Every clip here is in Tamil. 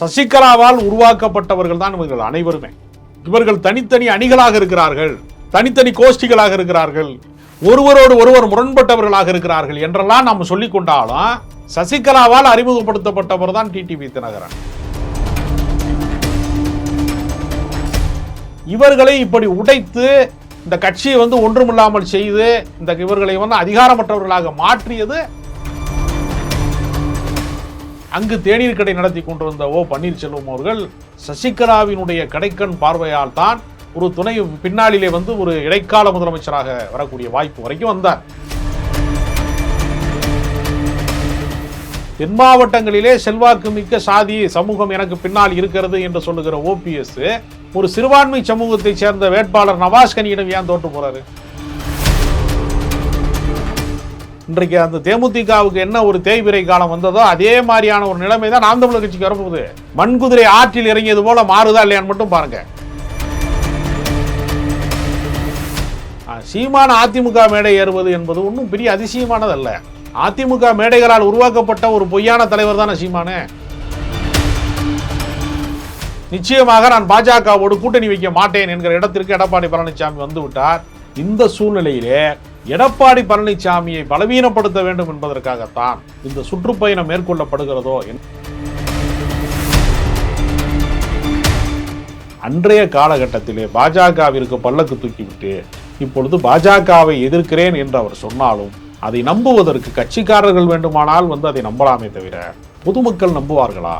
சசிகலாவால் உருவாக்கப்பட்டவர்கள் தான் இவர்கள் அனைவருமே. இவர்கள் தனித்தனி அணிகளாக இருக்கிறார்கள். தனித்தனி கோஷ்டிகளாக இருக்கிறார்கள். ஒருவரோடு ஒருவர் முரண்பட்டவர்களாக இருக்கிறார்கள் என்றெல்லாம் நாம் சொல்லிக் கொண்டாலும் சசிகலாவால் அறிமுகப்படுத்தப்பட்டவர் தான் டிடிவி தினகரன். இவர்களை இப்படி உடைத்து இந்த கட்சியை வந்து ஒன்றுமில்லாமல் செய்து இந்த இவர்களை வந்து அதிகாரமற்றவர்களாக மாற்றியது அங்கு தேநீர் கடை நடத்தி கொண்டிருந்த ஓ பன்னீர்செல்வம் அவர்கள் சசிகலாவினுடைய கடைக்கண் பார்வையால் தான் ஒரு துணை பின்னாளிலே வந்து ஒரு இடைக்கால முதலமைச்சராக வரக்கூடிய வாய்ப்பு வரைக்கும் வந்தார். தென் மாவட்டங்களிலே செல்வாக்கு மிக்க சாதி சமூகம் எனக்கு பின்னால் இருக்கிறது என்று சொல்லுகிற ஓபிஎஸ் ஒரு சிறுபான்மை சமூகத்தை சேர்ந்த வேட்பாளர் நவாஸ் கனியிடம் ஏன் தோற்று போறாரு? இன்றைக்கு அந்த தேமுதிகவுக்கு என்ன ஒரு தேய்பிரை காலம் வந்ததோ அதே மாதிரியான ஒரு நிலைமை தான் நாம் தமிழர் கட்சிக்கு வரப்போகுது. மண்குதிரை ஆற்றில் இறங்கியது போல மாறுதா இல்லையான்னு மட்டும் பாருங்க. சீமான அதிமுக மேடை ஏறுவது என்பது ஒன்றும் பெரிய அதிசயமானதல்ல. அதிமுக மேடைகளால் உருவாக்கப்பட்ட ஒரு பொய்யான தலைவர் தானே சீமானு? நிச்சயமாக நான் பாஜகவோடு கூட்டணி வைக்க மாட்டேன் என்கிற இடத்திற்கு எடப்பாடி பழனிசாமி வந்துவிட்டார். இந்த சூழ்நிலையிலே எடப்பாடி பழனிசாமியை பலவீனப்படுத்த வேண்டும் என்பதற்காகத்தான் இந்த சுற்றுப்பயணம் மேற்கொள்ளப்படுகிறதோ என்- அன்றைய காலகட்டத்திலே பாஜகவிற்கு பல்லக்கு தூக்கிவிட்டு இப்பொழுது பாஜகவை எதிர்க்கிறேன் என்று அவர் சொன்னாலும் அதை நம்புவதற்கு கட்சிக்காரர்கள் வேண்டுமானால் வந்து அதை நம்பலாமே தவிர பொதுமக்கள் நம்புவார்களா?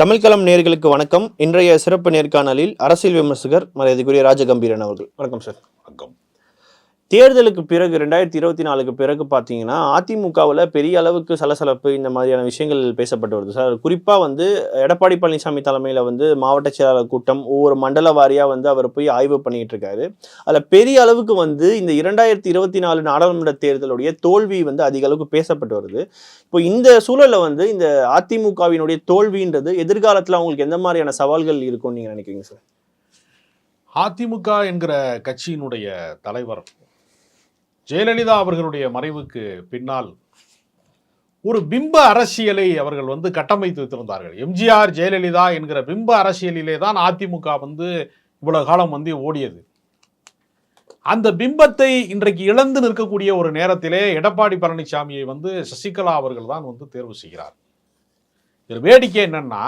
தமிழ்களம் நேர்களுக்கு வணக்கம். இன்றைய சிறப்பு நேர்காணலில் அரசியல் விமர்சகர் மரியாதைக்குரிய ராஜகம்பீரன் அவர்கள். வணக்கம் சார். வணக்கம். தேர்தலுக்கு பிறகு ரெண்டாயிரத்தி இருபத்தி நாலுக்கு பிறகு பார்த்தீங்கன்னா அதிமுகவில் பெரிய அளவுக்கு சலசலப்பு இந்த மாதிரியான விஷயங்கள் பேசப்பட்டு வருது. சார் குறிப்பாக வந்து எடப்பாடி பழனிசாமி தலைமையில் வந்து மாவட்ட செயலாளர் கூட்டம் ஒவ்வொரு மண்டல வாரியாக வந்து அவர் போய் ஆய்வு பண்ணிட்டு இருக்காரு. அதில் பெரிய அளவுக்கு வந்து இந்த இரண்டாயிரத்தி இருபத்தி நாலு நாடாளுமன்ற தேர்தலுடைய தோல்வி வந்து அதிக அளவுக்கு பேசப்பட்டு வருது. இப்போ இந்த சூழலில் வந்து இந்த அதிமுகவினுடைய தோல்வின்றது எதிர்காலத்தில் அவங்களுக்கு எந்த மாதிரியான சவால்கள் இருக்கும்னு நீங்கள் நினைக்கிறீங்க சார்? அதிமுக என்கிற கட்சியினுடைய தலைவர் ஜெயலலிதா அவர்களுடைய மறைவுக்கு பின்னால் ஒரு பிம்ப அரசியலை அவர்கள் வந்து கட்டமைத்து வைத்திருந்தார்கள். எம்ஜிஆர் ஜெயலலிதா என்கிற பிம்ப அரசியலிலே தான் அதிமுக வந்து இவ்வளவு காலம் வந்து ஓடியது. அந்த பிம்பத்தை இன்றைக்கு இழந்து நிற்கக்கூடிய ஒரு நேரத்திலே எடப்பாடி பழனிசாமியை வந்து சசிகலா அவர்கள் தான் வந்து தேர்வு செய்கிறார். இதில் வேடிக்கை என்னன்னா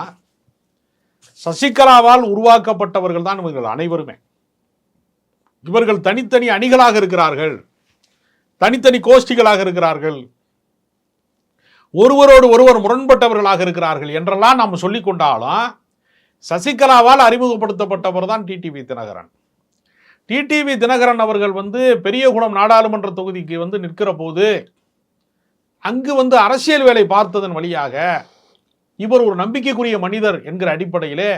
சசிகலாவால் உருவாக்கப்பட்டவர்கள் தான் இவர்கள் அனைவருமே. இவர்கள் தனித்தனி அணிகளாக இருக்கிறார்கள். தனித்தனி கோஷ்டிகளாக இருக்கிறார்கள். ஒருவரோடு ஒருவர் முரண்பட்டவர்களாக இருக்கிறார்கள் என்றெல்லாம் நாம் சொல்லிக் கொண்டாலும் சசிகலாவால் அறிமுகப்படுத்தப்பட்டவர் தான் டிடிவி தினகரன். டிடிவி தினகரன் அவர்கள் வந்து பெரியகுளம் நாடாளுமன்ற தொகுதிக்கு வந்து நிற்கிற போது அங்கு வந்து அரசியல் வேலை பார்த்ததன் வழியாக இவர் ஒரு நம்பிக்கைக்குரிய மனிதர் என்கிற அடிப்படையிலே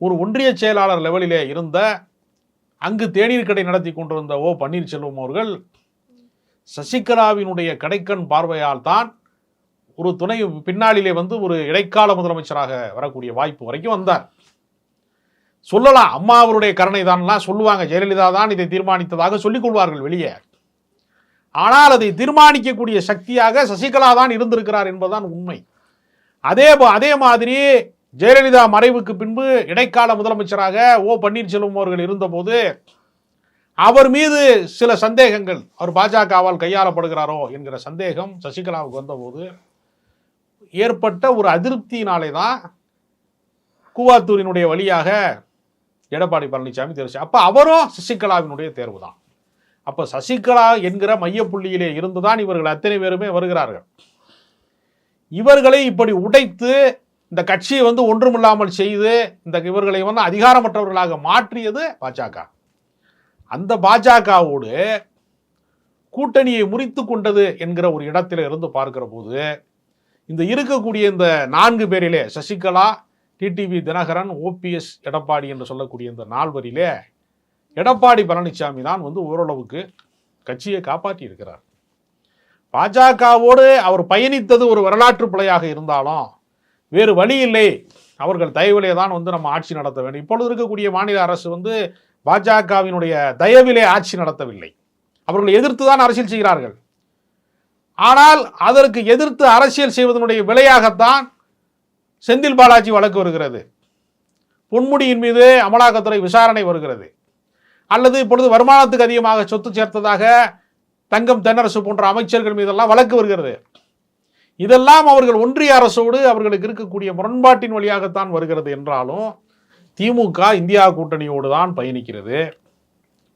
ஒரு ஒன்றிய செயலாளர் லெவலிலே இருந்த அங்கு தேநீர் கடை நடத்தி கொண்டிருந்த ஓ பன்னீர்செல்வம் அவர்கள் சசிகலாவினுடைய கடைக்கண் பார்வையால் தான் ஒரு துணை பின்னாளிலே வந்து ஒரு இடைக்கால முதலமைச்சராக வரக்கூடிய வாய்ப்பு வரைக்கும் வந்தார். சொல்லலாம் அம்மா அவருடைய கருணை தான்லாம் சொல்லுவாங்க. ஜெயலலிதா தான் இதை தீர்மானித்ததாக சொல்லிக் கொள்வார்கள் வெளியே. ஆனால் அதை தீர்மானிக்கக்கூடிய சக்தியாக சசிகலா தான் இருந்திருக்கிறார் என்பதுதான் உண்மை. அதே அதே மாதிரி ஜெயலலிதா மறைவுக்கு பின்பு இடைக்கால முதலமைச்சராக ஓ பன்னீர்செல்வம் அவர்கள் இருந்தபோது அவர் மீது சில சந்தேகங்கள். அவர் பாஜகவால் கையாளப்படுகிறாரோ என்கிற சந்தேகம் சசிகலாவுக்கு வந்தபோது ஏற்பட்ட ஒரு அதிருப்தியினாலே தான் கூவாத்தூரினுடைய வழியாக எடப்பாடி பழனிசாமி தெரிவிச்சு அப்போ அவரும் சசிகலாவினுடைய தேர்வு தான். அப்போ சசிகலா என்கிற மையப்புள்ளியிலே இருந்துதான் இவர்கள் அத்தனை பேருமே வருகிறார்கள். இவர்களை இப்படி உடைத்து இந்த கட்சியை வந்து ஒன்றுமில்லாமல் செய்து இந்த இவர்களை வந்து அதிகாரமற்றவர்களாக மாற்றியது பாஜக. அந்த பாஜகவோடு கூட்டணியை முறித்து கொண்டது என்கிற ஒரு இடத்துல இருந்து பார்க்கிற போது இந்த இருக்கக்கூடிய இந்த நான்கு பேரிலே சசிகலா டிடிவி தினகரன் ஓபிஎஸ் எடப்பாடி என்று சொல்லக்கூடிய இந்த நால்வரிலே எடப்பாடி பழனிசாமி தான் வந்து ஓரளவுக்கு கட்சியை காப்பாற்றி இருக்கிறார் பாஜகவோடு அவர் பயணித்தது ஒரு வரலாற்று பிழையாக இருந்தாலும் வேறு வழி இல்லை. அவர்கள் தயவிலே தான் வந்து நம்ம ஆட்சி நடத்த வேண்டும். இப்பொழுது இருக்கக்கூடிய மாநில அரசு வந்து பாஜகவினுடைய தயவிலே ஆட்சி நடத்தவில்லை. அவர்களை எதிர்த்து தான் அரசியல் செய்கிறார்கள். ஆனால் அதற்கு எதிர்த்து அரசியல் செய்வதனுடைய விலையாகத்தான் செந்தில் பாலாஜி வழக்கு வருகிறது. பொன்முடியின் மீது அமலாக்கத்துறை விசாரணை வருகிறது. அல்லது இப்பொழுது வருமானத்துக்கு அதிகமாக சொத்து சேர்த்ததாக தங்கம் தென்னரசு போன்ற அமைச்சர்கள் மீதெல்லாம் வழக்கு வருகிறது. இதெல்லாம் அவர்கள் ஒன்றிய அரசோடு அவர்களுக்கு இருக்கக்கூடிய முரண்பாட்டின் வழியாகத்தான் வருகிறது என்றாலும் திமுக இந்தியா கூட்டணியோடு தான் பயணிக்கிறது.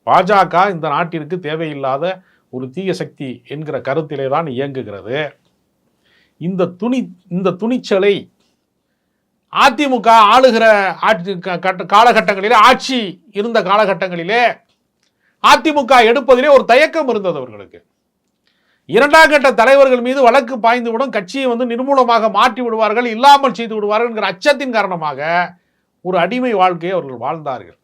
பாஜக இந்த நாட்டிற்கு தேவையில்லாத ஒரு தீய சக்தி என்கிற கருத்திலே தான் இயங்குகிறது. இந்த துணி இந்த துணிச்சலை அதிமுக ஆளுகிற ஆட்சி க- கட்ட- காலகட்டங்களிலே ஆட்சி இருந்த காலகட்டங்களிலே அதிமுக எடுப்பதிலே ஒரு தயக்கம் இருந்தது அவர்களுக்கு. இரண்டாம் கட்ட தலைவர்கள் மீது வழக்கு பாய்ந்துவிடும் கட்சியை வந்து நிர்மூலமாக மாற்றி விடுவார்கள் இல்லாமல் செய்து விடுவார்கள் என்கிற அச்சத்தின் காரணமாக ஒரு அடிமை வாழ்க்கையை அவர்கள் வாழ்ந்தார்கள்.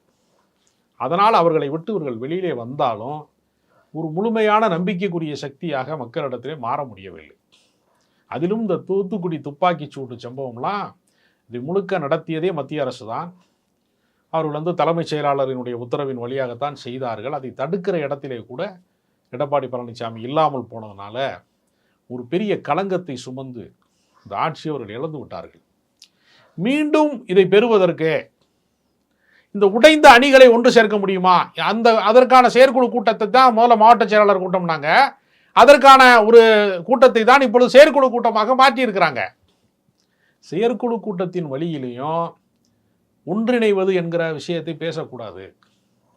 அதனால் அவர்களை விட்டு இவர்கள் வெளியிலே வந்தாலும் ஒரு முழுமையான நம்பிக்கைக்குரிய சக்தியாக மக்களிடத்திலே மாற முடியவில்லை. அதிலும் இந்த தூத்துக்குடி துப்பாக்கி சூட்டு சம்பவம்லாம் இது முழுக்க நடத்தியதே மத்திய அரசு தான். அவர்கள் வந்து தலைமைச் செயலாளரினுடைய உத்தரவின் வழியாகத்தான் செய்தார்கள். அதை தடுக்கிற இடத்திலே கூட எடப்பாடி பழனிசாமி இல்லாமல் போனதுனால ஒரு பெரிய களங்கத்தை சுமந்து இந்த ஆட்சி அவர்கள் இழந்து விட்டார்கள். மீண்டும் இதை பெறுவதற்கு இந்த உடைந்த அணிகளை ஒன்று சேர்க்க முடியுமா? அந்த அதற்கான செயற்குழு கூட்டத்தை தான் முதல்ல மாவட்ட செயலாளர் கூட்டம்னாங்க அதற்கான ஒரு கூட்டத்தை தான் இப்பொழுது செயற்குழு கூட்டமாக மாற்றியிருக்கிறாங்க. செயற்குழு கூட்டத்தின் வழியிலையும் ஒன்றிணைவது என்கிற விஷயத்தை பேசக்கூடாது.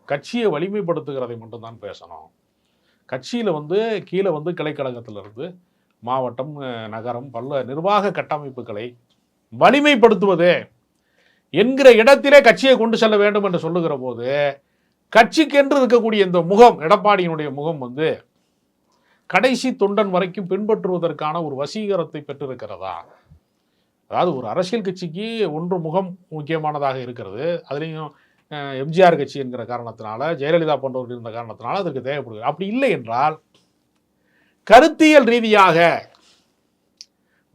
கட்சியை வலிமைப்படுத்துகிறதை மட்டும்தான் பேசணும். கட்சியில் வந்து கீழே வந்து கிளைக்கழகத்திலிருந்து மாவட்டம் நகரம் பல நிர்வாக கட்டமைப்புகளை வலிமைப்படுத்துவது என்கிற இடத்திலே கட்சியை கொண்டு செல்ல வேண்டும் என்று சொல்லுகிற போது கட்சிக்கென்று இருக்கக்கூடிய இந்த முகம் எடப்பாடியினுடைய முகம் வந்து கடைசி தொண்டன் வரைக்கும் பின்பற்றுவதற்கான ஒரு வசீகரத்தை பெற்றிருக்கிறதா? அதாவது ஒரு அரசியல் கட்சிக்கு ஒன்று முகம் முக்கியமானதாக இருக்கிறது. அதுலேயும் எம்ஜிஆர் கட்சி என்கிற காரணத்தினால ஜெயலலிதா போன்றவர்கள் இருந்த காரணத்தினால அதற்கு தேவைப்படுகிறது. அப்படி இல்லை என்றால் கருத்தியல் ரீதியாக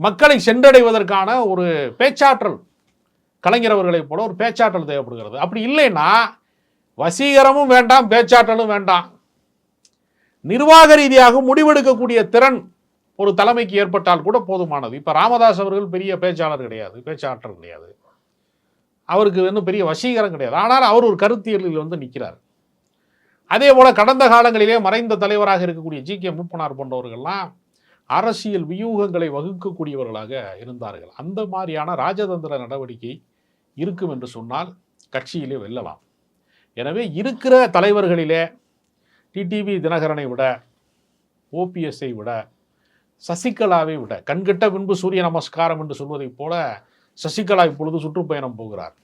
மக்களை சென்றடைவதற்கான ஒரு பேச்சாற்றல். கலைஞர் அவர்களைப் போல ஒரு பேச்சாற்றல் தேவைப்படுகிறது. அப்படி இல்லைன்னா வசீகரமும் வேண்டாம் பேச்சாற்றலும் வேண்டாம். நிர்வாக ரீதியாக முடிவெடுக்கக்கூடிய திறன் ஒரு தலைமைக்கு ஏற்பட்டால் கூட போதுமானது. இப்போ ராமதாஸ் அவர்கள் பெரிய பேச்சாளர் கிடையாது பேச்சாற்றல் கிடையாது. அவருக்கு இன்னும் பெரிய வசீகரம் கிடையாது. ஆனால் அவர் ஒரு கருத்தியலில் வந்து நிற்கிறார் அதே போல் கடந்த காலங்களிலே மறைந்த தலைவராக இருக்கக்கூடிய ஜி கே மூப்பனார் போன்றவர்கள்லாம் அரசியல் வியூகங்களை வகுக்கக்கூடியவர்களாக இருந்தார்கள். அந்த மாதிரியான ராஜதந்திர நடவடிக்கை இருக்கும் என்று சொன்னால் கட்சியிலே வெல்லலாம். எனவே இருக்கிற தலைவர்களிலே டிடிவி தினகரனை விட ஓபிஎஸ்ஐ விட சசிகலாவை விட கண்கிட்ட பின்பு சூரிய நமஸ்காரம் என்று சொல்வதைப் போல சசிகலா இப்பொழுது சுற்றுப்பயணம் போகிறார்.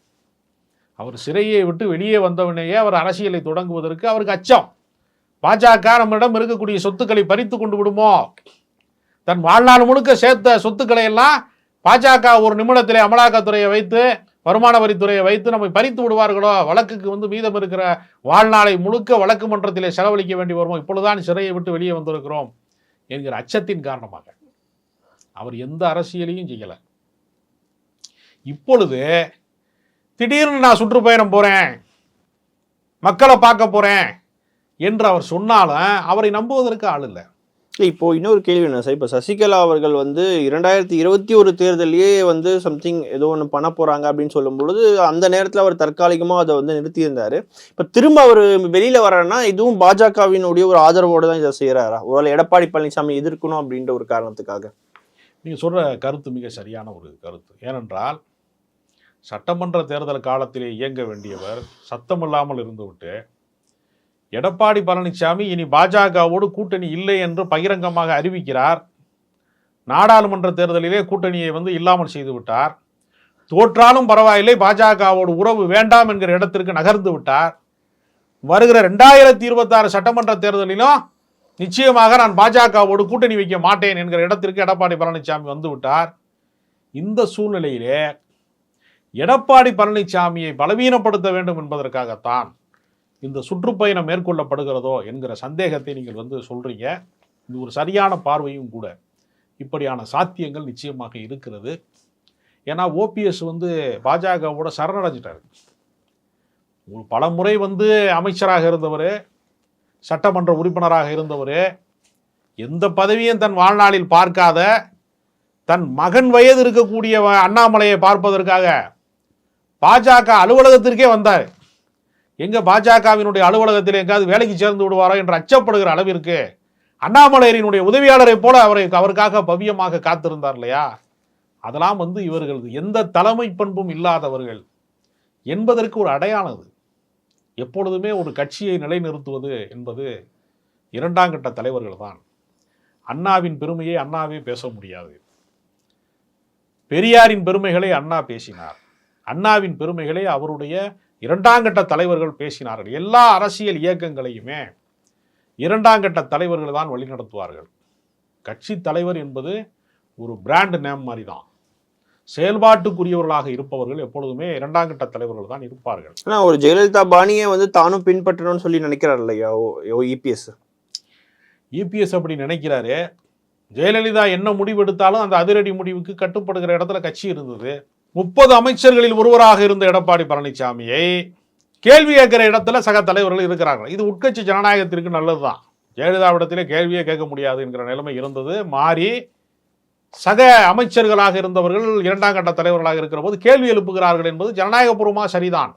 அவர் சிறையை விட்டு வெளியே வந்தவனையே அவர் அரசியலை தொடங்குவதற்கு அவருக்கு அச்சம். பாஜக நம்மிடம் இருக்கக்கூடிய சொத்துக்களை பறித்து கொண்டு விடுமோ? தன் வாழ்நாள் முழுக்க சேர்த்த சொத்துக்களை எல்லாம் பாஜக ஒரு நிமிடத்திலே அமலாக்கத்துறையை வைத்து வருமான வரித்துறையை வைத்து நம்மை பறித்து விடுவார்களோ? வழக்குக்கு வந்து மீதம் இருக்கிற வாழ்நாளை முழுக்க வழக்கு மன்றத்திலே செலவழிக்க வேண்டி வருமோ? இப்பொழுதுதான் சிறையை விட்டு வெளியே வந்திருக்கிறோம் என்கிற அச்சத்தின் காரணமாக. அவர் எந்த அரசியலையும் செய்யலை. இப்பொழுது திடீர்னு நான் சுற்றுப்பயணம் போகிறேன் மக்களை பார்க்க போகிறேன் என்று அவர் சொன்னாலும் அவரை நம்புவதற்கு ஆள் இல்லை. இப்போ இன்னொரு கேள்வி என்ன சார். இப்போ சசிகலா அவர்கள் வந்து இரண்டாயிரத்தி இருபத்தி ஒரு தேர்தலையே வந்து சம்திங் ஏதோ ஒன்று பண்ண போகிறாங்க அப்படின்னு சொல்லும் பொழுது அந்த நேரத்தில் அவர் தற்காலிகமாக அதை வந்து நிறுத்தியிருந்தார். இப்போ திரும்ப அவர் வெளியில் வர்றாருன்னா இதுவும் பாஜகவினுடைய ஒரு ஆதரவோடு தான் இதை செய்கிறாரா ஒருவேளை எடப்பாடி பழனிசாமி எதிர்க்கணும் அப்படின்ற ஒரு காரணத்துக்காக. நீங்கள் சொல்கிற கருத்து மிக சரியான ஒரு கருத்து. ஏனென்றால் சட்டமன்ற தேர்தல் காலத்திலே இயங்க வேண்டியவர் சத்தமில்லாமல் இருந்துவிட்டு எடப்பாடி பழனிசாமி இனி பாஜகவோடு கூட்டணி இல்லை என்று பகிரங்கமாக அறிவிக்கிறார். நாடாளுமன்ற தேர்தலிலே கூட்டணியை வந்து இல்லாமல் செய்துவிட்டார் தோற்றாலும் பரவாயில்லை பாஜகவோடு உறவு வேண்டாம் என்கிற இடத்திற்கு நகர்ந்து விட்டார். வருகிற ரெண்டாயிரத்தி இருபத்தாறு சட்டமன்ற தேர்தலிலும் நிச்சயமாக நான் பாஜகவோடு கூட்டணி வைக்க மாட்டேன் என்கிற இடத்திற்கு எடப்பாடி பழனிசாமி வந்துவிட்டார் இந்த சூழ்நிலையிலே எடப்பாடி பழனிசாமியை பலவீனப்படுத்த வேண்டும் என்பதற்காகத்தான் இந்த சுற்றுப்பயணம் மேற்கொள்ளப்படுகிறதோ என்கிற சந்தேகத்தை நீங்கள் வந்து சொல்கிறீங்க இது ஒரு சரியான பார்வையும் கூட. இப்படியான சாத்தியங்கள் நிச்சயமாக இருக்கிறது. ஏன்னா ஓபிஎஸ் வந்து பாஜகவோட சரணடைஞ்சிட்டாரு. ஒரு பல முறை வந்து அமைச்சராக இருந்தவர் சட்டமன்ற உறுப்பினராக இருந்தவர் எந்த பதவியும் தன் வாழ்நாளில் பார்க்காத தன் மகன் வயது இருக்கக்கூடிய அண்ணாமலையை பார்ப்பதற்காக பாஜக அலுவலகத்திற்கே வந்தார். எங்கே பாஜகவினுடைய அலுவலகத்தில் எங்காவது வேலைக்கு சேர்ந்து விடுவாரோ என்று அச்சப்படுகிற அளவிற்கு அண்ணாமலையரினுடைய உதவியாளரை போல அவரை அவருக்காக பவ்யமாக காத்திருந்தார் இல்லையா? அதெல்லாம் வந்து இவர்கள் எந்த தலைமை பண்பும் இல்லாதவர்கள் என்பதற்கு ஒரு அடையாளம் அது. எப்பொழுதுமே ஒரு கட்சியை நிலைநிறுத்துவது என்பது இரண்டாம் கட்ட தலைவர்கள் தான். அண்ணாவின் பெருமையை அண்ணாவே பேச முடியாது. பெரியாரின் பெருமைகளை அண்ணா பேசினார். அண்ணாவின் பெருமைகளை அவருடைய இரண்டாம் கட்ட தலைவர்கள் பேசினார்கள். எல்லா அரசியல் இயக்கங்களையுமே இரண்டாம் கட்ட தலைவர்கள் தான் வழிநடத்துவார்கள் கட்சி தலைவர் என்பது ஒரு பிராண்ட் நேம் மாதிரி தான் செயல்பாட்டுக்குரியவர்களாக இருப்பவர்கள் எப்பொழுதுமே இரண்டாம் கட்ட தலைவர்கள் தான் இருப்பார்கள். ஆனா ஒரு ஜெயலலிதா பாணியை வந்து தானும் பின்பற்றணும்னு சொல்லி நினைக்கிறார் இல்லையா ஓ இபிஎஸ் இபிஎஸ் அப்படி நினைக்கிறாரு. ஜெயலலிதா என்ன முடிவெடுத்தாலும் அந்த அதிரடி முடிவுக்கு கட்டுப்படுகிற இடத்துல கட்சி இருந்தது. முப்பது அமைச்சர்களில் ஒருவராக இருந்த எடப்பாடி பழனிசாமியை கேள்வி கேட்கிற இடத்துல சக தலைவர்கள் இருக்கிறார்கள். இது உட்கட்சி ஜனநாயகத்திற்கு நல்லது தான் ஜெயலலிதாவிடத்திலே கேள்வியே கேட்க முடியாது என்கிற நிலைமை இருந்தது. மாறி சக அமைச்சர்களாக இருந்தவர்கள் இரண்டாம் கட்ட தலைவர்களாக இருக்கிற போது கேள்வி எழுப்புகிறார்கள் என்பது ஜனநாயகபூர்வமாக சரிதான்.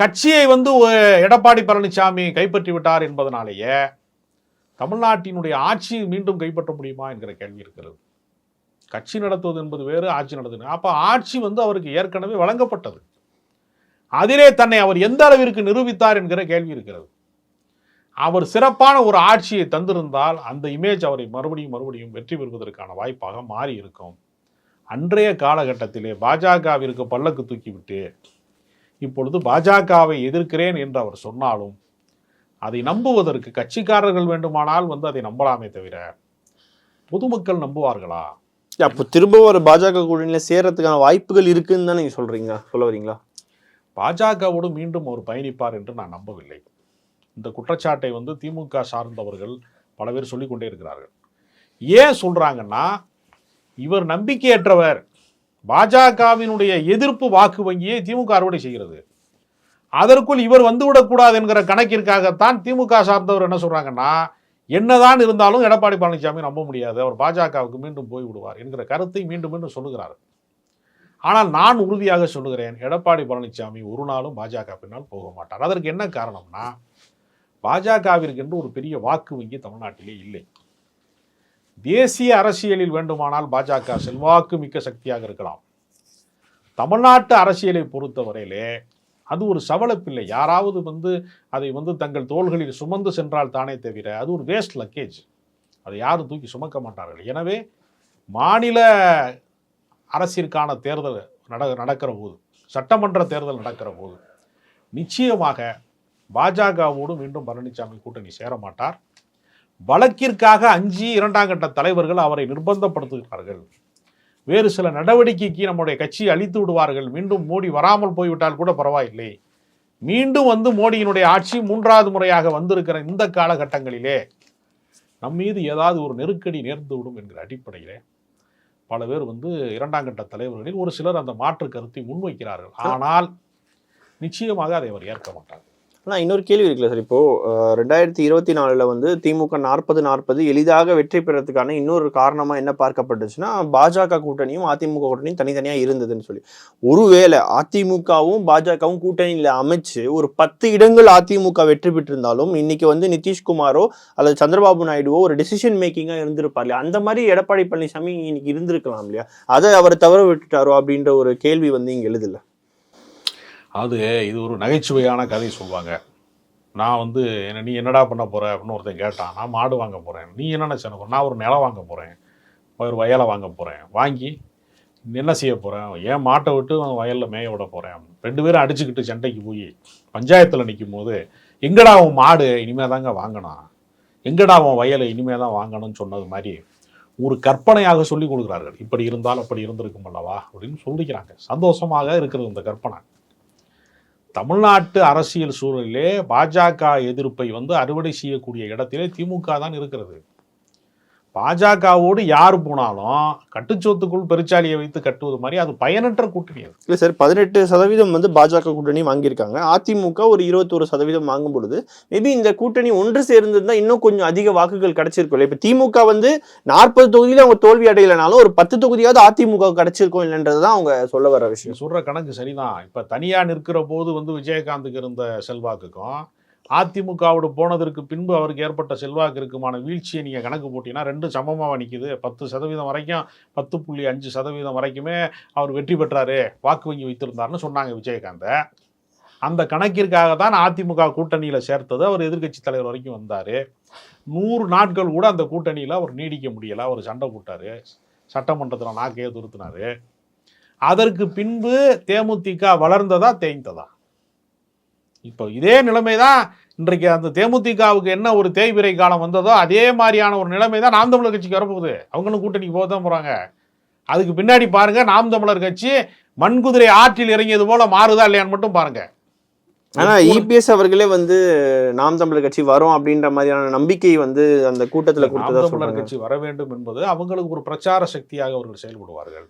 கட்சியை வந்து எடப்பாடி பழனிசாமி கைப்பற்றி விட்டார் என்பதனாலேயே தமிழ்நாட்டினுடைய ஆட்சி மீண்டும் கைப்பற்ற முடியுமா என்கிற கேள்வி இருக்கிறது. கட்சி நடத்துவது என்பது வேறு ஆட்சி நடத்துவது அப்போ ஆட்சி வந்து அவருக்கு ஏற்கனவே வழங்கப்பட்டது. அதிலே தன்னை அவர் எந்த அளவிற்கு நிரூபித்தார் என்கிற கேள்வி இருக்கிறது. அவர் சிறப்பான ஒரு ஆட்சியை தந்திருந்தால் அந்த இமேஜ் அவரை மறுபடியும் மறுபடியும் வெற்றி பெறுவதற்கான வாய்ப்பாக மாறி இருக்கும். அன்றைய காலகட்டத்திலே பாஜகவிற்கு பல்லக்கு தூக்கிவிட்டு இப்பொழுது பாஜகவை எதிர்க்கிறேன் என்று அவர் சொன்னாலும் அதை நம்புவதற்கு கட்சிக்காரர்கள் வேண்டுமானால் வந்து அதை நம்பலாமே தவிர பொதுமக்கள் நம்புவார்களா? அப்போ திரும்ப ஒரு பாஜக கூட்டணியில் சேரத்துக்கான வாய்ப்புகள் இருக்குன்னு தான் நீங்கள் சொல்கிறீங்க சொல்ல வரீங்களா? பாஜகவோடு மீண்டும் அவர் பயணிப்பார் என்று நான் நம்பவில்லை. இந்த குற்றச்சாட்டை வந்து திமுக சார்ந்தவர்கள் பல பேர் சொல்லிக் கொண்டே இருக்கிறார்கள். ஏன் சொல்கிறாங்கன்னா இவர் நம்பிக்கையற்றவர். பாஜகவினுடைய எதிர்ப்பு வாக்கு வங்கியை திமுக அறுவடை செய்கிறது. அதற்குள் இவர் வந்துவிடக்கூடாது என்கிற கணக்கிற்காகத்தான் திமுக சார்ந்தவர் என்ன சொல்கிறாங்கன்னா என்னதான் இருந்தாலும் எடப்பாடி பழனிசாமி நம்ப முடியாது. அவர் பாஜகவுக்கு மீண்டும் போய் விடுவார் என்கிற கருத்தை மீண்டும் மீண்டும் சொல்லுகிறார். ஆனால் நான் உறுதியாக சொல்லுகிறேன் எடப்பாடி பழனிசாமி ஒரு நாளும் பாஜக பின்னால் போக மாட்டார். அதற்கு என்ன காரணம்னா பாஜகவிற்கு என்று ஒரு பெரிய வாக்கு வங்கி தமிழ்நாட்டிலே இல்லை. தேசிய அரசியலில் வேண்டுமானால் பாஜக செல்வாக்கு மிக்க சக்தியாக இருக்கலாம். தமிழ்நாட்டு அரசியலை பொறுத்தவரையிலே அது ஒரு சவளப்பில்லை யாராவது வந்து அதை வந்து தங்கள் தோள்களில் சுமந்து சென்றால் தானே தவிர அது ஒரு வேஸ்ட் லக்கேஜ் அதை யாரும் தூக்கி சுமக்க மாட்டார்கள். எனவே மாநில அரசிற்கான தேர்தல் நட நடக்கிற போது சட்டமன்ற தேர்தல் நடக்கிற போது நிச்சயமாக பாஜகவோடு மீண்டும் பழனிசாமி கூட்டணி சேர மாட்டார். வழக்கிற்காக அஞ்சு இரண்டாம் கட்ட தலைவர்கள் அவரை நிர்பந்தப்படுத்துகிறார்கள். வேறு சில நடவடிக்கைக்கு நம்முடைய கட்சியை அழித்து விடுவார்கள். மீண்டும் மோடி வராமல் போய்விட்டால் கூட பரவாயில்லை. மீண்டும் வந்து மோடியினுடைய ஆட்சி மூன்றாவது முறையாக வந்திருக்கிற இந்த காலகட்டங்களிலே நம் மீது ஏதாவது ஒரு நெருக்கடி நேர்ந்து விடும் என்கிற அடிப்படையில் பல பேர் வந்து இரண்டாம் கட்ட தலைவர்களில் ஒரு சிலர் அந்த மாற்று கருத்தை முன்வைக்கிறார்கள். ஆனால் நிச்சயமாக அதை அவர் ஏற்க மாட்டார். ஆனால் இன்னொரு கேள்வி இருக்குல்ல சார் இப்போ ரெண்டாயிரத்தி இருபத்தி நாலுல வந்து திமுக நாற்பது நாற்பது எளிதாக வெற்றி பெறதுக்கான இன்னொரு காரணமாக என்ன பார்க்கப்பட்டுச்சுன்னா பாஜக கூட்டணியும் அதிமுக கூட்டணியும் தனித்தனியாக இருந்ததுன்னு சொல்லி. ஒருவேளை அதிமுகவும் பாஜகவும் கூட்டணியில் அமைச்சு ஒரு பத்து இடங்கள் அதிமுக வெற்றி பெற்றிருந்தாலும் இன்னைக்கு வந்து நிதிஷ்குமாரோ அல்லது சந்திரபாபு நாயுடுவோ ஒரு டெசிஷன் மேக்கிங்காக இருந்திருப்பார் இல்லையா? அந்த மாதிரி எடப்பாடி பழனிசாமி இன்னைக்கு இருந்திருக்கலாம் இல்லையா? அதை அவர் தவற விட்டுட்டாரோ அப்படின்ற ஒரு கேள்வி வந்து இங்கே எழுதல அது இது ஒரு நகைச்சுவையான கதை சொல்லுவாங்க. நான் வந்து என்ன நீ என்னடா பண்ண போகிற அப்படின்னு ஒருத்தன் கேட்டான். நான் மாடு வாங்க போகிறேன் நீ என்னென்ன சொன்ன நான் ஒரு நிலம் வாங்க போகிறேன் ஒரு வயலை வாங்க போகிறேன் வாங்கி என்ன செய்ய போகிறேன் ஏன் மாட்டை விட்டு வயலில் மேய விட போகிறேன் ரெண்டு பேரும் அடிச்சுக்கிட்டு சண்டைக்கு போய் பஞ்சாயத்தில் நிற்கும் போது எங்கடா உன் மாடு? இனிமேல் தாங்க வாங்கணும். எங்கடா உன் வயலை? இனிமே தான் வாங்கணும்னு சொன்னது மாதிரி ஒரு கற்பனையாக சொல்லி கொடுக்குறார்கள். இப்படி இருந்தால் அப்படி இருந்திருக்கும் அல்லவா? அப்படின்னு சொல்லிக்கிறாங்க. சந்தோஷமாக இருக்கிறது இந்த கற்பனை. தமிழ்நாட்டு அரசியல் சூழலிலே பாஜக எதிர்ப்பை வந்து அறுவடை செய்யக்கூடிய இடத்திலே திமுக தான் இருக்கிறது. பாஜகவோடு யார் போனாலும் கட்டுச்சோத்துக்குள் பெருச்சாலியை வைத்து கட்டுவது மாதிரி அது பயனற்ற கூட்டணி அது. இல்லை சார் பதினெட்டு சதவீதம் வந்து பாஜக கூட்டணி வாங்கியிருக்காங்க. அதிமுக ஒரு இருபத்தோரு சதவீதம் வாங்கும் பொழுது மேபி இந்த கூட்டணி ஒன்று சேர்ந்திருந்தா இன்னும் கொஞ்சம் அதிக வாக்குகள் கிடைச்சிருக்கும். இப்போ திமுக வந்து நாற்பது தொகுதியில அவங்க தோல்வி அடையலைனாலும் ஒரு பத்து தொகுதியாவது அதிமுக கிடைச்சிருக்கும் இல்லைன்றது தான் அவங்க சொல்ல வர விஷயம். சொல்ற கணக்கு சரிதான். இப்ப தனியா நிற்கிற போது வந்து விஜயகாந்துக்கு இருந்த செல்வாக்குக்கும் அதிமுகவோடு போனதற்கு பின்பு அவருக்கு ஏற்பட்ட செல்வாக்கு இருக்குமான வீழ்ச்சியை நீங்கள் கணக்கு போட்டீங்கன்னா ரெண்டும் சமமாக நிற்கிது பத்து சதவீதம் வரைக்கும் பத்து புள்ளி அஞ்சு சதவீதம் வரைக்குமே அவர் வெற்றி பெற்றாரு வாக்கு வங்கி வைத்திருந்தாருன்னு சொன்னாங்க விஜயகாந்த. அந்த கணக்கிற்காக தான் அதிமுக கூட்டணியில் சேர்த்தது. அவர் எதிர்க்கட்சி தலைவர் வரைக்கும் வந்தார். நூறு நாட்கள் கூட அந்த கூட்டணியில் அவர் நீடிக்க முடியலை. அவர் சண்டை போட்டார். சட்டமன்றத்தில் நாக்கையே துருத்தினார். அதற்கு பின்பு தேமுதிக வளர்ந்ததா தேய்ந்ததா? இப்போ இதே நிலைமை தான் இன்றைக்கு அந்த தேமுதிகவுக்கு என்ன ஒரு தேய்பிறை காலம் வந்ததோ அதே மாதிரியான ஒரு நிலைமை தான் நாம் தமிழர் கட்சிக்கு வரப்போகுது. அவங்களும் கூட்டணிக்கு போக தான் போகிறாங்க அதுக்கு பின்னாடி பாருங்க நாம் தமிழர் கட்சி மண்குதிரை ஆற்றில் இறங்கியது போல மாறுதா இல்லையான்னு மட்டும் பாருங்க. ஆனா இபிஎஸ் அவர்களே வந்து நாம் தமிழர் கட்சி வரும் அப்படின்ற மாதிரியான நம்பிக்கை வந்து அந்த கூட்டத்துல கொடுத்ததா நாம் தமிழர் கட்சி வர வேண்டும் என்பது அவங்களுக்கு ஒரு பிரச்சார சக்தியாக அவர்கள் செயல்படுவார்கள்.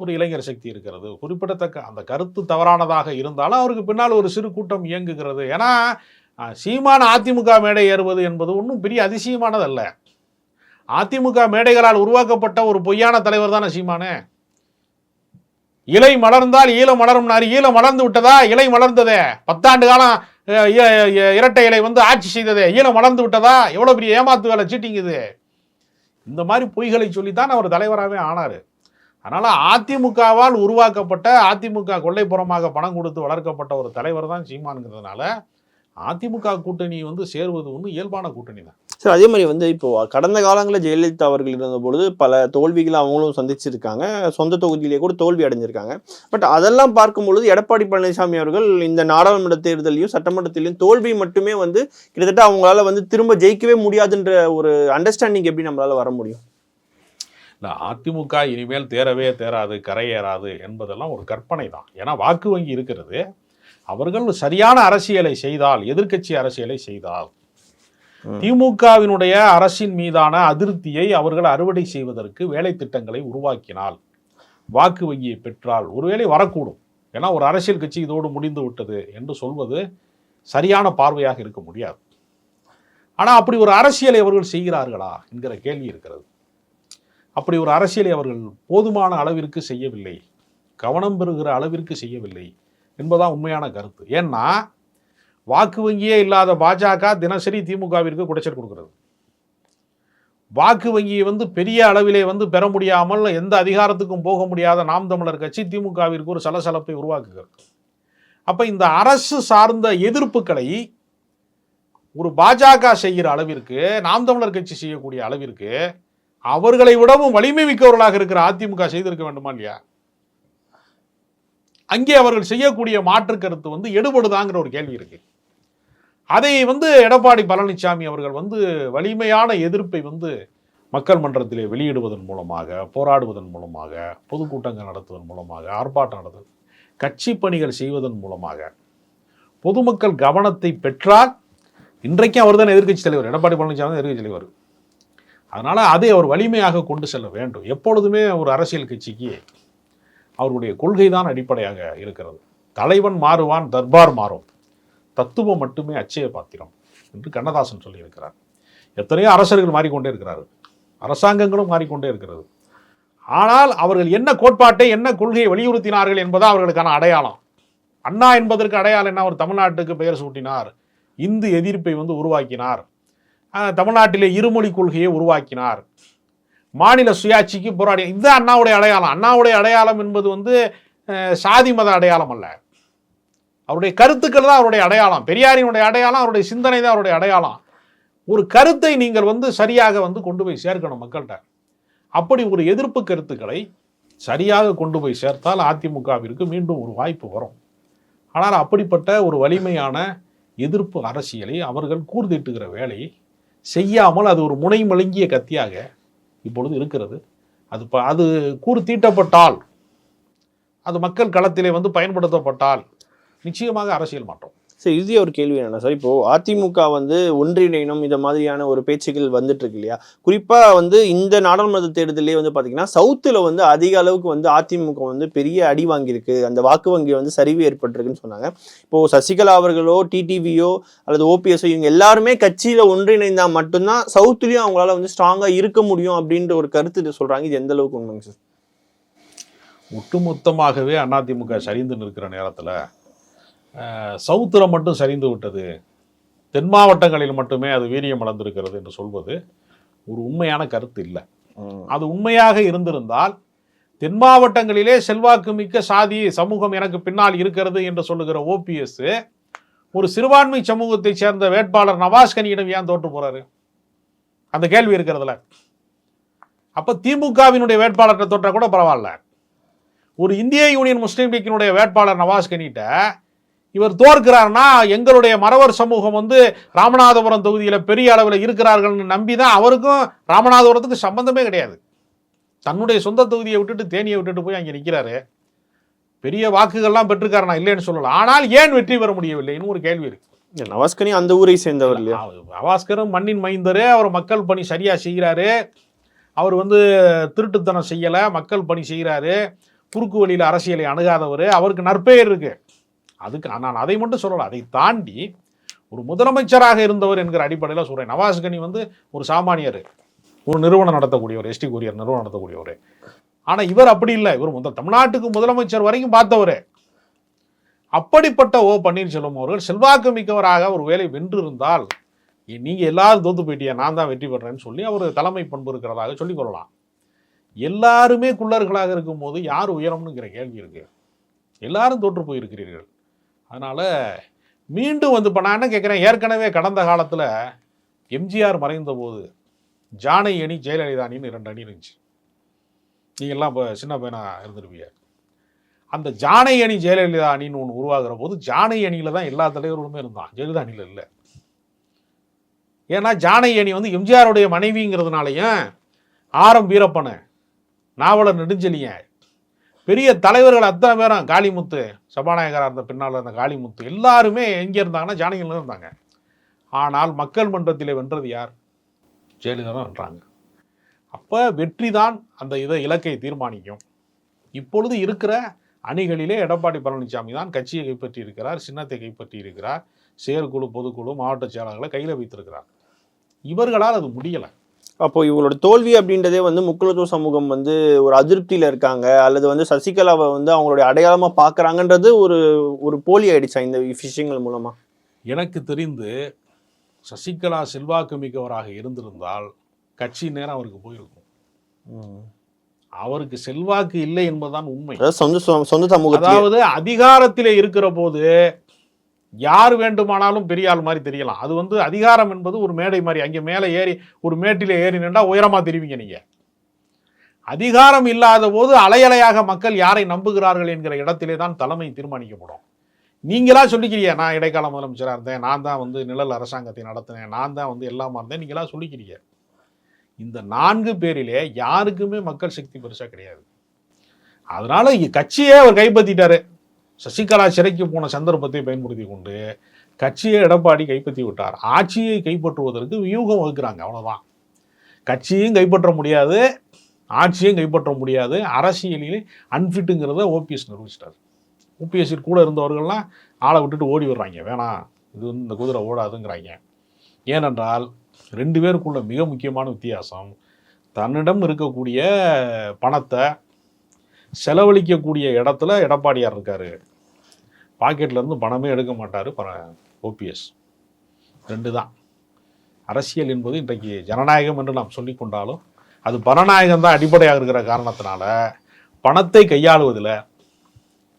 ஒரு இளைஞர் சக்தி இருக்கிறது. குறிப்பிடத்தக்க அந்த கருத்து தவறானதாக இருந்தாலும் அவருக்கு பின்னால் ஒரு சிறு கூட்டம் இயங்குகிறது. ஏன்னா சீமான அதிமுக மேடை ஏறுவது என்பது ஒன்றும் பெரிய அதிசயமானதல்ல. அதிமுக மேடைகளால் உருவாக்கப்பட்ட ஒரு பொய்யான தலைவர் தானே சீமானே? இலை மலர்ந்தால் ஈழம் மலரும்னாரு ஈழம் மலர்ந்து விட்டதா? இலை மலர்ந்ததே. பத்தாண்டு காலம் இரட்டை இலை வந்து ஆட்சி செய்ததே. ஈழம் மலர்ந்து விட்டதா? எவ்வளோ பெரிய ஏமாத்து வேலை சீட்டிங்குது இந்த மாதிரி பொய்களை சொல்லித்தான் அவர் தலைவராகவே ஆனார். அதனால் அதிமுகவால் உருவாக்கப்பட்ட அதிமுக கொள்ளைப்புறமாக பணம் கொடுத்து வளர்க்கப்பட்ட ஒரு தலைவர் தான் சீமானுங்கிறதுனால அதிமுக கூட்டணி வந்து சேருவது வந்து இயல்பான கூட்டணி தான். சார் அதே மாதிரி வந்து இப்போ கடந்த காலங்களில் ஜெயலலிதா அவர்கள் இருந்த பொழுது பல தோல்விகளை அவங்களும் சந்திச்சிருக்காங்க. சொந்த தொகுதியிலே கூட தோல்வி அடைஞ்சிருக்காங்க. பட் அதெல்லாம் பார்க்கும் பொழுது எடப்பாடி பழனிசாமி அவர்கள் இந்த நாடாளுமன்ற தேர்தலையும் சட்டமன்றத்திலையும் தோல்வி மட்டுமே வந்து கிட்டத்தட்ட அவங்களால வந்து திரும்ப ஜெயிக்கவே முடியாதுன்ற ஒரு அண்டர்ஸ்டாண்டிங் எப்படி நம்மளால வர முடியும்? இல்லை அதிமுக இனிமேல் தேரவே தேராது கரையேறாது என்பதெல்லாம் ஒரு கற்பனை தான் ஏன்னா வாக்கு வங்கி இருக்கிறது. அவர்கள் சரியான அரசியலை செய்தால் எதிர்க்கட்சி அரசியலை செய்தால். திமுகவினுடைய அரசின் மீதான அதிருப்தியை அவர்கள் அறுவடை செய்வதற்கு வேலை திட்டங்களை உருவாக்கினால் வாக்கு வங்கியை பெற்றால் ஒருவேளை வரக்கூடும். ஏன்னா ஒரு அரசியல் கட்சி இதோடு முடிந்து விட்டது என்று சொல்வது சரியான பார்வையாக இருக்க முடியாது. ஆனால் அப்படி ஒரு அரசியலை அவர்கள் செய்கிறார்களா என்கிற கேள்வி இருக்கிறது. அப்படி ஒரு அரசியலை அவர்கள் போதுமான அளவிற்கு செய்யவில்லை. கவனம் பெறுகிற அளவிற்கு செய்யவில்லை என்பதான் உண்மையான கருத்து. ஏன்னா வாக்கு வங்கியே இல்லாத பாஜக தினசரி திமுகவிற்கு குடைச்சல் கொடுக்கிறது. வாக்கு வங்கியை வந்து பெரிய அளவிலே வந்து பெற முடியாமல் எந்த அதிகாரத்துக்கும் போக முடியாத நாம் தமிழர் கட்சி திமுகவிற்கு ஒரு சலசலப்பை உருவாக்குகிறது. அப்போ இந்த அரசு சார்ந்த எதிர்ப்புகளை ஒரு பாஜக செய்கிற அளவிற்கு நாம் தமிழர் கட்சி செய்யக்கூடிய அளவிற்கு அவர்களை விடவும் வலிமை மிக்கவர்களாக இருக்கிற அதிமுக செய்திருக்க வேண்டுமா இல்லையா? அங்கே அவர்கள் செய்யக்கூடிய மாற்று கருத்து வந்து எடுபடுதாங்கிற ஒரு கேள்வி இருக்கு. அதை வந்து எடப்பாடி பழனிசாமி அவர்கள் வந்து வலிமையான எதிர்ப்பை வந்து மக்கள் மன்றத்திலே வெளியிடுவதன் மூலமாக போராடுவதன் மூலமாக பொதுக்கூட்டங்கள் நடத்துவதன் மூலமாக ஆர்ப்பாட்டம் நடத்துவது கட்சி பணிகள் செய்வதன் மூலமாக பொதுமக்கள் கவனத்தை பெற்றால் இன்றைக்கும் அவர் தான் எதிர்கட்சி தலைவர். எடப்பாடி பழனிசாமி தான் எதிர்கட்சி தலைவர். அதனால் அதை அவர் வலிமையாக கொண்டு செல்ல வேண்டும். எப்பொழுதுமே ஒரு அரசியல் கட்சிக்கு அவருடைய கொள்கை தான் அடிப்படையாக இருக்கிறது. தலைவன் மாறுவான் தர்பார் மாறும். தத்துவம் மட்டுமே அச்சய பாத்திரம் என்று கண்ணதாசன் சொல்லியிருக்கிறார். எத்தனையோ அரசர்கள் மாறிக்கொண்டே இருக்கிறார்கள். அரசாங்கங்களும் மாறிக்கொண்டே இருக்கிறது. ஆனால் அவர்கள் என்ன கோட்பாட்டை என்ன கொள்கையை வலியுறுத்தினார்கள் என்பதா அவர்களுக்கான அடையாளம். அண்ணா என்பதற்கு அடையாளம் என்ன? அவர் தமிழ்நாட்டுக்கு பெயர் சூட்டினார். இந்து எதிர்ப்பை வந்து உருவாக்கினார். தமிழ்நாட்டிலே இருமொழி கொள்கையை உருவாக்கினார். மாநில சுயாட்சிக்கு போராடி இதுதான் அண்ணாவுடைய அடையாளம். அண்ணாவுடைய அடையாளம் என்பது வந்து சாதி மத அடையாளம் அல்ல. அவருடைய கருத்துக்கள் தான் அவருடைய அடையாளம். பெரியாரினுடைய அடையாளம் அவருடைய சிந்தனை தான் அவருடைய அடையாளம். ஒரு கருத்தை நீங்கள் வந்து சரியாக வந்து கொண்டு போய் சேர்க்கணும் மக்கள்கிட்ட. அப்படி ஒரு எதிர்ப்பு கருத்துக்களை சரியாக கொண்டு போய் சேர்த்தால் அதிமுகவிற்கு மீண்டும் ஒரு வாய்ப்பு வரும். ஆனால் அப்படிப்பட்ட ஒரு வலிமையான எதிர்ப்பு அரசியலை அவர்கள் கூர்திட்டுகிற வேலையை செய்யாமல் அது ஒரு முனை மழுங்கிய கத்தியாக இப்பொழுது இருக்கிறது. அது ப- அது கூறு தீட்டப்பட்டால் அது மக்கள் களத்திலே வந்து பயன்படுத்தப்பட்டால் நிச்சயமாக அரசியல் மாற்றம். சார் இறுதியா ஒரு கேள்வி என்னன்னா சார் இப்போ அதிமுக வந்து ஒன்றிணையினும் இந்த மாதிரியான ஒரு பேச்சுகள் வந்துட்டு இருக்கு இல்லையா? குறிப்பா வந்து இந்த நாடாளுமன்ற தேர்தலே வந்து பாத்தீங்கன்னா சவுத்துல வந்து அதிக அளவுக்கு வந்து அதிமுக வந்து பெரிய அடி வாங்கியிருக்கு. அந்த வாக்கு வங்கி வந்து சரிவு ஏற்பட்டிருக்குன்னு சொன்னாங்க. இப்போ சசிகலா அவர்களோ டிடிவியோ அல்லது ஓபிஎஸ்ஓ இவங்க எல்லாருமே கட்சியில ஒன்றிணைந்தா மட்டும்தான் சவுத்துலயும் அவங்களால வந்து ஸ்ட்ராங்கா இருக்க முடியும் அப்படின்ற ஒரு கருத்து இது சொல்றாங்க. இது எந்த அளவுக்கு உண்மைங்க சார் ஒட்டுமொத்தமாகவே அதிமுக சரிந்து நிற்கிற நேரத்தில் சவுத்தில் மட்டும் சரிந்து விட்டது. தென் மாவட்டங்களில் மட்டுமே அது வீரியம் இழந்திருக்கிறது என்று சொல்வது ஒரு உண்மையான கருத்து இல்லை. அது உண்மையாக இருந்திருந்தால் தென் மாவட்டங்களிலே செல்வாக்கு மிக்க சாதி சமூகம் எனக்கு பின்னால் இருக்கிறது என்று சொல்லுகிற ஓபிஎஸ் ஒரு சிறுபான்மை சமூகத்தைச் சேர்ந்த வேட்பாளர் நவாஸ்கனியிடம் ஏன் தோற்று போறாரு? அந்த கேள்வி இருக்கிறதுல. அப்ப திமுகவினுடைய வேட்பாளர்கிட்ட தோற்றா கூட பரவாயில்ல. ஒரு இந்திய யூனியன் முஸ்லீம் லீக்கினுடைய வேட்பாளர் நவாஸ் கனிட்ட இவர் தோற்கிறார்னா எங்களுடைய மறவர் சமூகம் வந்து ராமநாதபுரம் தொகுதியில் பெரிய அளவில் இருக்கிறார்கள்னு நம்பி தான் அவருக்கும் ராமநாதபுரத்துக்கு சம்பந்தமே கிடையாது. தன்னுடைய சொந்த தொகுதியை விட்டுட்டு தேனியை விட்டுட்டு போய் அங்கே நிற்கிறாரு பெரிய வாக்குகள்லாம் பெற்றிருக்காரு நான் இல்லைன்னு சொல்லலாம் ஆனால் ஏன் வெற்றி பெற முடியவில்லைன்னு ஒரு கேள்வி இருக்கு. நவாஸ்கனி அந்த ஊரை சேர்ந்தவர் இல்லையா? கவாஸ்கரும் மண்ணின் மைந்தரு. அவர் மக்கள் பணி சரியா செய்கிறாரு. அவர் வந்து திருட்டுத்தனம் செய்யல. மக்கள் பணி செய்கிறாரு. குறுக்கு வழியில் அரசியலை அணுகாதவர். அவருக்கு நற்பெயர் இருக்கு. அதுக்கு நான் அதை மட்டும் சொல்லலை அதை தாண்டி ஒரு முதலமைச்சராக இருந்தவர் என்கிற அடிப்படையில் சொல்கிறேன் நவாஸ் கனி வந்து ஒரு சாமானியர் ஒரு நிறுவனம் நடத்தக்கூடியவர் எஸ்டி கூரியர் நிறுவனம் நடத்தக்கூடியவர். ஆனால் இவர் அப்படி இல்லை. இவர் முதல் தமிழ்நாட்டுக்கு முதலமைச்சர் வரைக்கும் பார்த்தவர். அப்படிப்பட்ட ஓ பன்னீர்செல்வம் அவர்கள் செல்வாக்கு மிக்கவராக ஒரு வேலை வென்றிருந்தால் நீங்கள் எல்லாரும் தோத்து போயிட்டியா நான் தான் வெற்றி பெறேன்னு சொல்லி அவர் தலைமை பண்பு இருக்கிறதாக சொல்லிக் கொள்ளலாம். எல்லாருமே குள்ளர்களாக இருக்கும்போது யார் உயரம்னுங்கிற கேள்வி இருக்குது எல்லாரும் தோற்று போயிருக்கிறீர்கள். அதனால் மீண்டும் வந்து இப்போ நான் என்ன கேட்குறேன் ஏற்கனவே கடந்த காலத்தில் எம்ஜிஆர் மறைந்த போது ஜானை அணி ஜெயலலிதா அணின்னு இரண்டு அணி இருந்துச்சு. நீங்கள்லாம் இப்போ சின்ன பையனாக இருந்திருப்பீங்க. அந்த ஜானை அணி ஜெயலலிதா அணின்னு ஒன்று உருவாகிற போது ஜானை அணியில் தான் எல்லா தலைவர்களுமே இருந்தான் ஜெயலலிதா அணியில் இல்லை. ஏன்னா ஜானை அணி வந்து எம்ஜிஆருடைய மனைவிங்கிறதுனாலையும் ஆரம் வீரப்பனை நாவலர் நெடுஞ்செலியன் பெரிய தலைவர்கள் அத்தனை பேரும் காளிமுத்து சபாநாயகராக இருந்த பின்னால் இருந்த காளிமுத்து எல்லாருமே எங்கே இருந்தாங்கன்னா ஜானகியில் இருந்தாங்க. ஆனால் மக்கள் மன்றத்தில் வென்றது யார்? ஜெயலலிதா தான் வென்றாங்க. அப்போ வெற்றி தான் அந்த இதை இலக்கை தீர்மானிக்கும். இப்பொழுது இருக்கிற அணிகளிலே எடப்பாடி பழனிசாமி தான் கட்சியை கைப்பற்றி இருக்கிறார் சின்னத்தை கைப்பற்றி இருக்கிறார் செயற்குழு பொதுக்குழு மாவட்ட செயலாளர்களை கையில் வைத்திருக்கிறார். இவர்களால் அது முடியலை. அப்போ இவங்களோட தோல்வி அப்படின்றதே வந்து முக்குலத்துவ சமூகம் வந்து ஒரு அதிருப்தியில இருக்காங்க. அல்லது வந்து சசிகலாவை வந்து அவங்களுடைய அடையாளமா பாக்குறாங்கன்றது ஒரு ஒரு போலி ஆயிடுச்சா இந்த விஷயங்கள் மூலமா? எனக்கு தெரிந்து சசிகலா செல்வாக்கு மிக்கவராக இருந்திருந்தால் கட்சி நேரம் அவருக்கு போயிருக்கும். அவருக்கு செல்வாக்கு இல்லை என்பதுதான் உண்மை. சொந்த சொந்த சமூகத்திலே. அதாவது அதிகாரத்திலே இருக்கிற போது யார் வேண்டுமானாலும் பெரிய ஆள் மாதிரி தெரியலாம். அது வந்து அதிகாரம் என்பது ஒரு மேடை மாதிரி. அங்கே மேலே ஏறி ஒரு மேட்டிலே ஏறி நின்றா உயரமாக தெரிவிங்க நீங்கள் அதிகாரம் இல்லாத போது அலையலையாக மக்கள் யாரை நம்புகிறார்கள் என்கிற இடத்திலே தான் தலைமை தீர்மானிக்கப்படும். நீங்களா சொல்லிக்கிறீங்க நான் இடைக்கால முதலமைச்சராக இருந்தேன் நான் தான் வந்து நிழல் அரசாங்கத்தை நடத்தினேன் நான் தான் வந்து எல்லாமா இருந்தேன் நீங்களா சொல்லிக்கிறீங்க. இந்த நான்கு பேரிலே யாருக்குமே மக்கள் சக்தி பெருசாக கிடையாது. அதனால இங்கே கட்சியே அவர் கைப்பற்றிட்டாரு. சசிகலா சிறைக்கு போன சந்தர்ப்பத்தை பயன்படுத்தி கொண்டு கட்சியை எடப்பாடி கைப்பற்றி விட்டார். ஆட்சியை கைப்பற்றுவதற்கு வியூகம் வகுக்கிறாங்க அவ்வளோதான் கட்சியும் கைப்பற்ற முடியாது ஆட்சியும் கைப்பற்ற முடியாது. அரசியலில் அன்ஃபிட்டுங்கிறத ஓபிஎஸ் நிரூபிச்சிட்டார். ஓபிஎஸ்சி கூட இருந்தவர்கள்லாம் ஆளை விட்டுட்டு ஓடி வர்றாங்க. வேணாம் இது வந்து இந்த குதிரை ஓடாதுங்கிறாங்க. ஏனென்றால் ரெண்டு பேருக்குள்ள மிக முக்கியமான வித்தியாசம் தன்னிடம் இருக்கக்கூடிய பணத்தை செலவழிக்கக்கூடிய இடத்துல எடப்பாடியார் இருக்காரு. பாக்கெட்லேருந்து பணமே எடுக்க மாட்டார் ஓபிஎஸ் ரெண்டு தான் அரசியல் என்பது இன்றைக்கு ஜனநாயகம் என்று நாம் சொல்லிக் கொண்டாலும் அது பணநாயகம் தான் அடிப்படையாக இருக்கிற காரணத்தினால பணத்தை கையாளுவதில்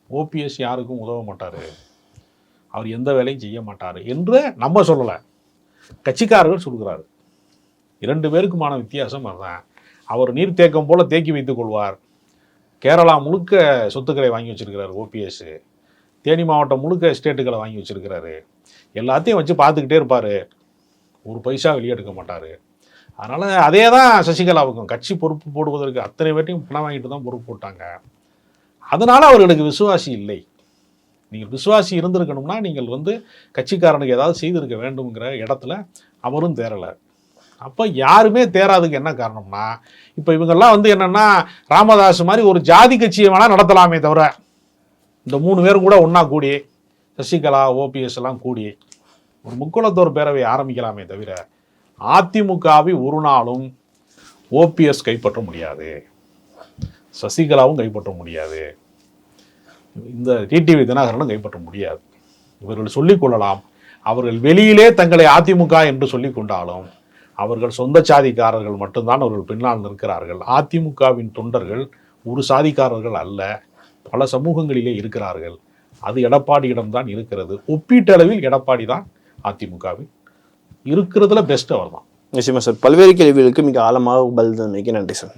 ஓபிஎஸ் யாருக்கும் உதவ மாட்டார். அவர் எந்த வேலையும் செய்ய மாட்டார் என்று நம்ம சொல்லலை. கட்சிக்காரர்கள் சொல்கிறார் இரண்டு பேருக்குமான வித்தியாசம் அதுதான். அவர் நீர்த்தேக்கம் போல் தேக்கி வைத்துக் கொள்வார். கேரளா முழுக்க சொத்துக்களை வாங்கி வச்சிருக்கிறாரு ஓபிஎஸ் தேனி மாவட்டம் முழுக்க எஸ்டேட்டுகளை வாங்கி வச்சுருக்கிறாரு. எல்லாத்தையும் வச்சு பார்த்துக்கிட்டே இருப்பார். ஒரு பைசா வெளியே எடுக்க மாட்டார். அதனால் அதே தான் சசிகலாவுக்கும். கட்சி பொறுப்பு போடுவதற்கு அத்தனை பேர்ட்டையும் பணம் வாங்கிட்டு தான் பொறுப்பு போட்டாங்க. அதனால் அவர்களுக்கு விசுவாசி இல்லை. நீங்கள் விசுவாசி இருந்திருக்கணும்னா நீங்கள் வந்து கட்சிக்காரனுக்கு ஏதாவது செய்திருக்க வேண்டுங்கிற இடத்துல அவரும் தேரலை அப்போ யாருமே தேராதுக்கு என்ன காரணம்னா இப்போ இவங்கெல்லாம் வந்து என்னன்னா ராமதாஸ் மாதிரி ஒரு ஜாதி கட்சியை வேணால் நடத்தலாமே தவிர இந்த மூணு பேரும் கூட ஒன்றா கூடி சசிகலா ஓபிஎஸ் எல்லாம் கூடி ஒரு முக்குளத்தோர் பேரவை ஆரம்பிக்கலாமே தவிர அதிமுகவை ஒரு நாளும் ஓபிஎஸ் கைப்பற்ற முடியாது. சசிகலாவும் கைப்பற்ற முடியாது. இந்த டிடிவி தினகரனும் கைப்பற்ற முடியாது. இவர்கள் சொல்லிக் கொள்ளலாம். அவர்கள் வெளியிலே தங்களை அதிமுக என்று சொல்லிக் கொண்டாலும் அவர்கள் சொந்த சாதிக்காரர்கள் மட்டும்தான் அவர்கள் பின்னால் நிற்கிறார்கள். அதிமுகவின் தொண்டர்கள் ஒரு சாதிக்காரர்கள் அல்ல. பல சமூகங்களிலே இருக்கிறார்கள். அது எடப்பாடியிடம்தான் இருக்கிறது. ஒப்பீட்டளவில் எடப்பாடி தான் அதிமுகவில். இருக்கிறதுல பெஸ்ட் அவர் தான் நிச்சயமா சார் பல்வேறு கேள்விகளுக்கு மிக ஆழமாக பதில் தந்தமைக்கு நன்றி சார்